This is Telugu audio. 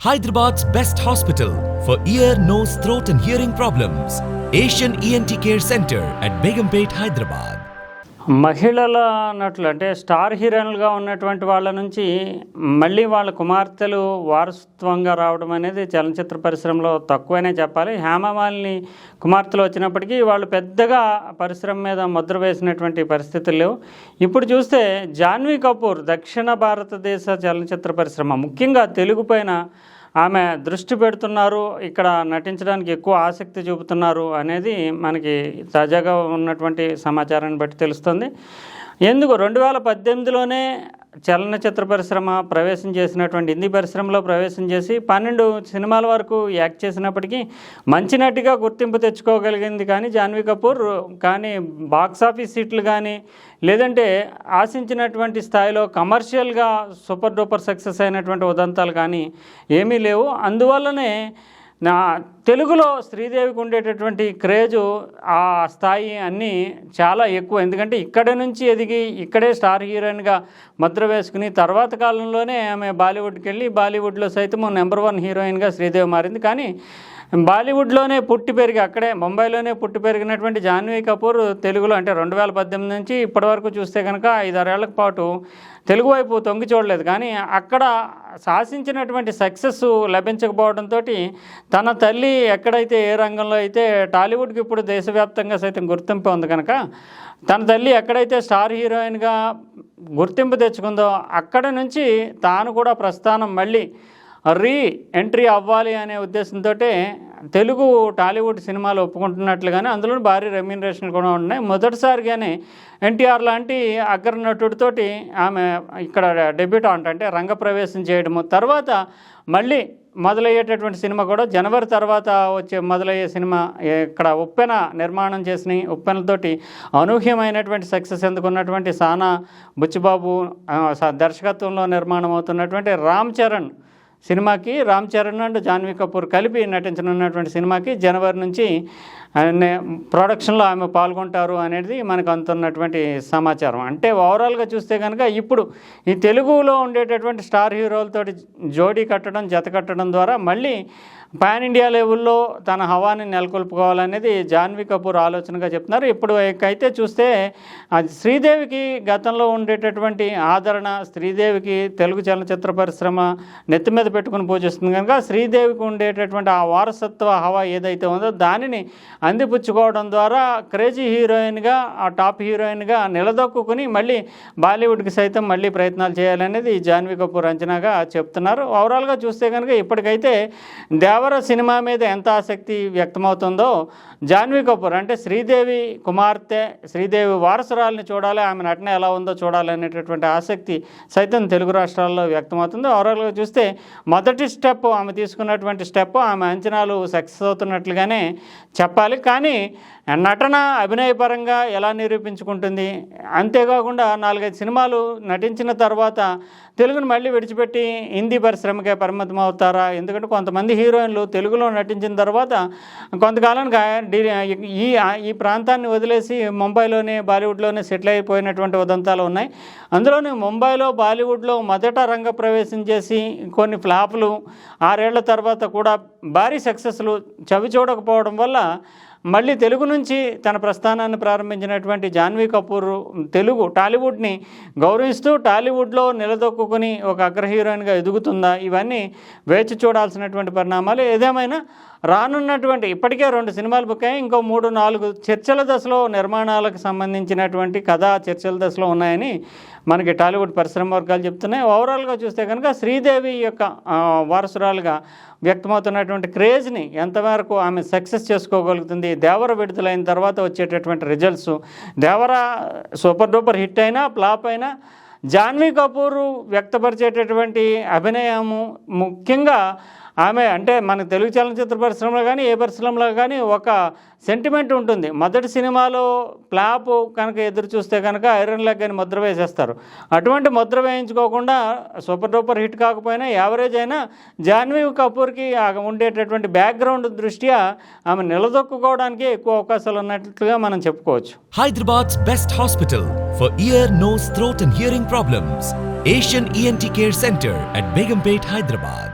Hyderabad's best hospital for ear, nose, throat, and hearing problems. Asian ENT Care Center at Begumpet, Hyderabad. మహిళల నటులు అంటే స్టార్ హీరోయిన్లుగా ఉన్నటువంటి వాళ్ళ నుంచి మళ్ళీ వాళ్ళ కుమార్తెలు వారసత్వంగా రావడం అనేది చలనచిత్ర పరిశ్రమలో తక్కువనే చెప్పాలి. హేమమాలిని కుమార్తెలు వచ్చినప్పటికీ వాళ్ళు పెద్దగా పరిశ్రమ మీద ముద్ర వేసినటువంటి పరిస్థితులు లేవు. ఇప్పుడు చూస్తే జాన్వీ కపూర్ దక్షిణ భారతదేశ చలనచిత్ర పరిశ్రమ ముఖ్యంగా తెలుగు పైన ఆమె దృష్టి పెడుతున్నారు ఇక్కడ నటించడానికి ఎక్కువ ఆసక్తి చూపుతున్నారు అనేది మనకి తాజాగా ఉన్నటువంటి సమాచారాన్ని బట్టి తెలుస్తుంది. ఎందుకు? రెండు వేల పద్దెనిమిదిలోనే చలనచిత్ర పరిశ్రమ ప్రవేశం చేసినటువంటి హిందీ పరిశ్రమలో ప్రవేశం చేసి పన్నెండు సినిమాల వరకు యాక్ట్ చేసినప్పటికీ మంచి నటిగా గుర్తింపు తెచ్చుకోగలిగింది కానీ జాన్వీ కపూర్ కానీ బాక్స్ ఆఫీస్ సీట్లు కానీ లేదంటే ఆశించినటువంటి స్థాయిలో కమర్షియల్గా సూపర్ డూపర్ సక్సెస్ అయినటువంటి ఉదంతాలు కానీ ఏమీ లేవు. అందువల్లనే నా తెలుగులో శ్రీదేవికి ఉండేటటువంటి క్రేజు ఆ స్థాయి అన్నీ చాలా ఎక్కువ. ఎందుకంటే ఇక్కడ నుంచి ఎదిగి ఇక్కడే స్టార్ హీరోయిన్గా ముద్ర వేసుకుని తర్వాత కాలంలోనే ఆమె బాలీవుడ్కి వెళ్ళి బాలీవుడ్లో సైతం నెంబర్ వన్ హీరోయిన్గా శ్రీదేవి మారింది. కానీ బాలీవుడ్లోనే పుట్టి పెరిగి అక్కడే ముంబైలోనే పుట్టి పెరిగినటువంటి జాన్వీ కపూర్ తెలుగులో అంటే రెండు వేల పద్దెనిమిది నుంచి ఇప్పటివరకు చూస్తే కనుక ఐదారేళ్ళ పాటు తెలుగు వైపు తొంగి చూడలేదు. కానీ అక్కడ శాసించినటువంటి సక్సెస్ లభించకపోవడంతో తన తల్లి ఎక్కడైతే ఏ రంగంలో అయితే టాలీవుడ్కి ఇప్పుడు దేశవ్యాప్తంగా సైతం గుర్తింపు ఉంది కనుక తన తల్లి ఎక్కడైతే స్టార్ హీరోయిన్గా గుర్తింపు తెచ్చుకుందో అక్కడ నుంచి తాను కూడా ప్రస్థానం మళ్ళీ రీ ఎంట్రీ అవ్వాలి అనే ఉద్దేశంతో తెలుగు టాలీవుడ్ సినిమాలు ఒప్పుకుంటున్నట్లుగానే అందులో భారీ రెమ్యూనరేషన్లు కూడా ఉన్నాయి మొదటిసారిగానే ఎన్టీఆర్ లాంటి అగ్ర నటుడితోటి ఆమె ఇక్కడ డెబ్యూటాంట్ అంటే రంగప్రవేశం చేయడము. తర్వాత మళ్ళీ మొదలయ్యేటటువంటి సినిమా కూడా జనవరి తర్వాత వచ్చే మొదలయ్యే సినిమా ఇక్కడ ఉప్పెన నిర్మాణం చేసిన ఉప్పెనలతోటి అనూహ్యమైనటువంటి సక్సెస్ ఎందుకున్నటువంటి సానా బుచ్చిబాబు స- దర్శకత్వంలో నిర్మాణం అవుతున్నటువంటి రామ్ చరణ్ సినిమాకి రామ్ చరణ్ అండ్ జాన్వీ కపూర్ కలిపి నటించనున్నటువంటి సినిమాకి జనవరి నుంచి ఆయన ప్రొడక్షన్లో ఆమె పాల్గొంటారు అనేది మనకు అందుతున్నటువంటి సమాచారం. అంటే ఓవరాల్గా చూస్తే కనుక ఇప్పుడు ఈ తెలుగులో ఉండేటటువంటి స్టార్ హీరోలతో జోడీ కట్టడం జత కట్టడం ద్వారా మళ్ళీ పాన్ ఇండియా లెవెల్లో తన హవాని నెలకొల్పుకోవాలనేది జాన్వీ కపూర్ ఆలోచనగా చెప్తున్నారు. ఇప్పుడు అయితే చూస్తే అది శ్రీదేవికి గతంలో ఉండేటటువంటి ఆదరణ శ్రీదేవికి తెలుగు చలనచిత్ర పరిశ్రమ నెత్తి మీద పెట్టుకుని పూజిస్తుంది కనుక శ్రీదేవికి ఉండేటటువంటి ఆ వారసత్వ హవా ఏదైతే ఉందో దానిని అందిపుచ్చుకోవడం ద్వారా క్రేజీ హీరోయిన్గా ఆ టాప్ హీరోయిన్గా నిలదొక్కుని మళ్ళీ బాలీవుడ్కి సైతం మళ్ళీ ప్రయత్నాలు చేయాలనేది జాన్వీ కపూర్ అంచనాగా చెప్తున్నారు. ఓవరాల్గా చూస్తే కనుక ఇప్పటికైతే దేవర సినిమా మీద ఎంత ఆసక్తి వ్యక్తమవుతుందో జాన్వీ కపూర్ అంటే శ్రీదేవి కుమార్తె శ్రీదేవి వారసురాలని చూడాలి ఆమె నటన ఎలా ఉందో చూడాలి అనేటటువంటి ఆసక్తి సైతం తెలుగు రాష్ట్రాల్లో వ్యక్తమవుతుంది. ఓవరాల్గా చూస్తే మొదటి స్టెప్ ఆమె తీసుకున్నటువంటి స్టెప్ ఆమె అంచనాలు సక్సెస్ అవుతున్నట్లుగానే చెప్పాలి. కానీ నటన అభినయపరంగా ఎలా నిరూపించుకుంటుంది? అంతేకాకుండా నాలుగైదు సినిమాలు నటించిన తర్వాత తెలుగును మళ్ళీ విడిచిపెట్టి హిందీ పరిశ్రమకే పరిమితం అవుతారా? ఎందుకంటే కొంతమంది హీరోయిన్లు తెలుగులో నటించిన తర్వాత కొంతకాలానికి ఈ ఈ ప్రాంతాన్ని వదిలేసి ముంబైలోనే బాలీవుడ్లోనే సెటిల్ అయిపోయినటువంటి ఉదంతాలు ఉన్నాయి. అందులోని ముంబైలో బాలీవుడ్లో మొదట రంగ ప్రవేశం చేసి కొన్ని ఫ్లాపులు ఆరేళ్ళ తర్వాత కూడా భారీ సక్సెస్లు. చవి చూడకపోవడం వల్ల మళ్ళీ తెలుగు నుంచి తన ప్రస్థానాన్ని ప్రారంభించినటువంటి జాన్వీ కపూర్ తెలుగు టాలీవుడ్ని గౌరవిస్తూ టాలీవుడ్లో నిలదొక్కుని ఒక అగ్ర హీరోయిన్గా ఎదుగుతుందా ఇవన్నీ వేచి చూడాల్సినటువంటి పరిణామాలు. ఏదేమైనా రానున్నటువంటి ఇప్పటికే రెండు సినిమాలు బుక్ అయ్యాయి. ఇంకో మూడు నాలుగు చర్చల దశలో నిర్మాణాలకు సంబంధించినటువంటి కథ చర్చల దశలో ఉన్నాయని మనకి టాలీవుడ్ పరిశ్రమ వర్గాలు చెప్తున్నాయి. ఓవరాల్గా చూస్తే కనుక శ్రీదేవి యొక్క వారసురాలుగా వ్యక్తమవుతున్నటువంటి క్రేజ్ని ఎంతవరకు ఆమె సక్సెస్ చేసుకోగలుగుతుంది దేవర విడుదలైన తర్వాత వచ్చేటటువంటి results. Devara super duper hit అయినా ఫ్లాప్ అయినా జాన్వీ కపూర్ వ్యక్తపరిచేటటువంటి అభినయము ముఖ్యంగా ఆమె అంటే మన తెలుగు చలనచిత్ర పరిశ్రమలో కానీ ఏ పరిశ్రమలో కానీ ఒక సెంటిమెంట్ ఉంటుంది. మొదటి సినిమాలో ప్లాప్ కనుక ఎదురు చూస్తే కనుక ఐరన్ లెగ్ అని ముద్ర వేసేస్తారు. అటువంటి ముద్ర వేయించుకోకుండా సూపర్ డూపర్ హిట్ కాకపోయినా యావరేజ్ అయినా జాన్వీ కపూర్కి ఆ ఉండేటటువంటి బ్యాక్గ్రౌండ్ దృష్ట్యా ఆమె నిలదొక్కుకోవడానికి ఎక్కువ అవకాశాలు ఉన్నట్లుగా మనం చెప్పుకోవచ్చు. Hyderabad best hospital for ear nose throat, and hearing problems. Asian ENT care centre at Begumpet Hyderabad.